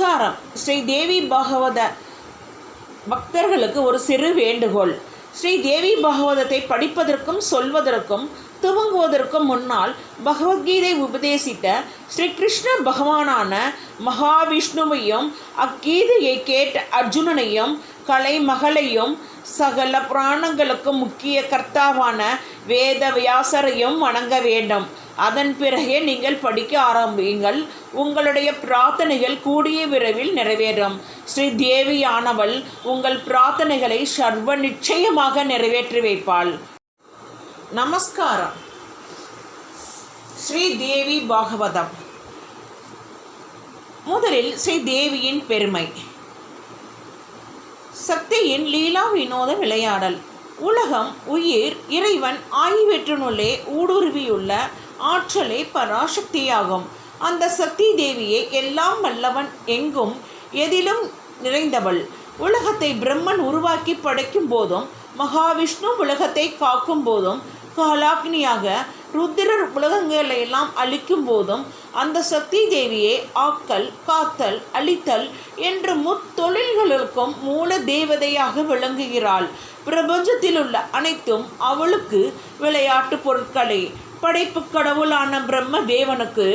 நமஸ்காரம். ஸ்ரீ தேவி பாகவத பக்தர்களுக்கு ஒரு சிறு வேண்டுகோள். ஸ்ரீ தேவி பாகவதத்தை படிப்பதற்கும் சொல்வதற்கும் துவங்குவதற்கும் முன்னால் பகவத்கீதை உபதேசித்த ஸ்ரீ கிருஷ்ண பகவானான மகாவிஷ்ணுவையும் அக்கீதையை கேட்ட அர்ஜுனனையும் கலைமகளையும் சகல புராணங்களுக்கு முக்கிய கர்த்தாவான வேத வியாசரையும் வணங்க வேண்டும். அதன் பிறகே நீங்கள் படிக்க ஆரம்பியுங்கள். உங்களுடைய பிரார்த்தனைகள் கூடிய விரைவில் நிறைவேறும். ஸ்ரீ தேவியானவள் உங்கள் பிரார்த்தனைகளை சர்வ நிச்சயமாக நிறைவேற்றி வைப்பாள். நமஸ்காரம். ஸ்ரீ தேவி பாகவதம். முதலில் ஸ்ரீ தேவியின் பெருமை. சக்தியின் லீலா வினோத விளையாடல். உலகம் உயிர் இறைவன் ஆகியவற்றினுள்ளே ஊடுருவியுள்ள ஆற்றலே பராசக்தியாகும். அந்த சக்தி தேவியை எல்லாம் வல்லவன் எங்கும் எதிலும் நிறைந்தவள். உலகத்தை பிரம்மன் உருவாக்கி படைக்கும் போதும் மகாவிஷ்ணு உலகத்தை காக்கும் போதும் காலாக்னியாக ருத்திரர் உலகங்களை எல்லாம் அழிக்கும் போதும் அந்த சக்தி தேவியே ஆக்கல் காத்தல் அழித்தல் என்ற முத்தொழில்களுக்கும் மூல தேவதையாக விளங்குகிறாள். பிரபஞ்சத்தில் உள்ள அனைத்தும் அவளுக்கு விளையாட்டு பொருட்களே. படைப்பு கடவுளான பிரம்ம தேவனுக்கு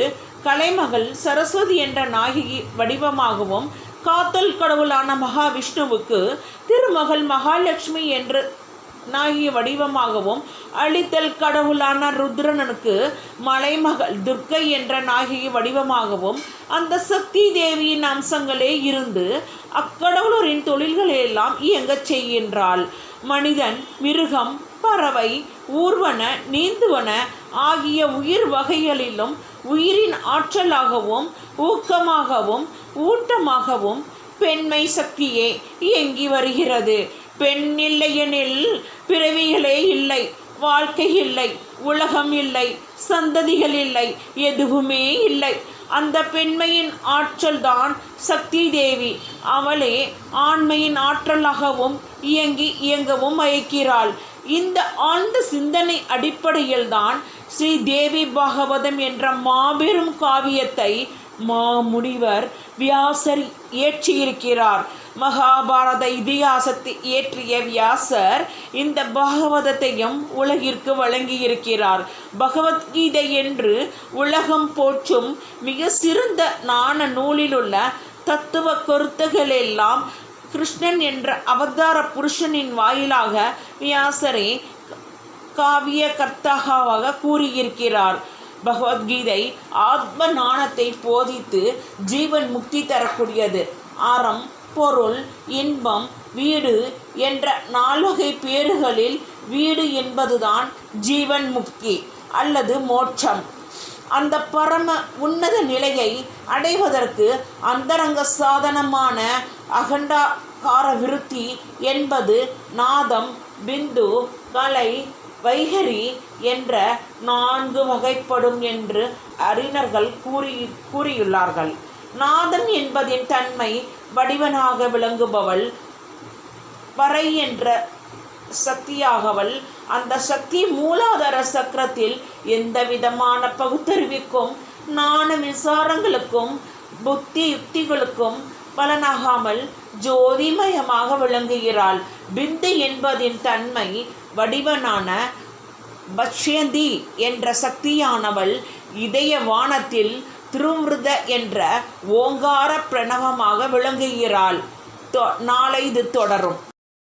கலைமகள் சரஸ்வதி என்ற நாயகி வடிவமாகவும் காத்தல் கடவுளான மகாவிஷ்ணுவுக்கு திருமகள் மகாலட்சுமி என்ற நாகிய வடிவமாகவும் அழித்தல் கடவுளான ருத்ரனனுக்கு மலைமகள் துர்க்கை என்ற நாயகி வடிவமாகவும் அந்த சக்தி தேவியின் அம்சங்களே இருந்து அக்கடவுளரின் தொழில்களையெல்லாம் இயங்கச் செய்கின்றாள். மனிதன் மிருகம் பறவை ஊர்வன நீந்துவன ஆகிய உயிர் வகைகளிலும் உயிரின் ஆற்றலாகவும் ஊக்கமாகவும் ஊட்டமாகவும் பெண்மை சக்தியே இயங்கி வருகிறது. பெண் இல்லையெனில் பிறவிகளே இல்லை வாழ்க்கை இல்லை உலகம் இல்லை சந்ததிகள் இல்லை எதுவுமே இல்லை. அந்த பெண்மையின் ஆற்றல்தான் சக்தி தேவி. அவளே ஆண்மையின் ஆற்றலாகவும் இயங்கி இயங்கவும் அழைக்கிறாள் இந்த ஆழ்ந்த சிந்தனை அடிப்படையில்தான் ஸ்ரீ தேவி பாகவதம் என்ற மாபெரும் காவியத்தை மாமுனிவர் வியாசர் இயற்றியிருக்கிறார். மகாபாரத இதிகாசத்தை இயற்றிய வியாசர் இந்த பாகவதத்தையும் உலகிற்கு வழங்கியிருக்கிறார். பகவத்கீதை என்று உலகம் போற்றும் மிக சிறந்த நாண நூலிலுள்ள தத்துவ கருத்துகளெல்லாம் கிருஷ்ணன் என்ற அவதார புருஷனின் வாயிலாக வியாசரே காவிய கர்த்தாகாவாக கூறியிருக்கிறார். பகவத்கீதை ஆத்ம நாணத்தை போதித்து ஜீவன் முக்தி தரக்கூடியது. அறம் பொருள் இன்பம் வீடு என்ற நாலுகை பேறுகளில் வீடு என்பதுதான் ஜீவன் முக்தி அல்லது மோட்சம். அந்த பரம உன்னத நிலையை அடைவதற்கு அந்தரங்க சாதனமான அகண்டாகார விருத்தி என்பது நாதம் பிந்து கலை வைகரி என்ற நான்கு வகைப்படும் என்று அறிஞர்கள் கூறி கூறியுள்ளார்கள். நாதன் என்பதின் தன்மை வடிவனாக விளங்குபவள். வரை என்ற சக்தியாகவள். அந்த சக்தி மூலாதார சக்கரத்தில் எந்த விதமான பகுத்தறிவிக்கும் நாண விசாரங்களுக்கும் புத்தி யுக்திகளுக்கும் பலனாகாமல் ஜோதிமயமாக விளங்குகிறாள். பிந்து என்பதின் தன்மை வடிவனான பக்ஷந்தி என்ற சக்தியானவள். இதய வானத்தில் திருவிருத என்ற ஓங்கார பிரணவமாக விளங்குகிறாள். நாளை இது தொடரும்.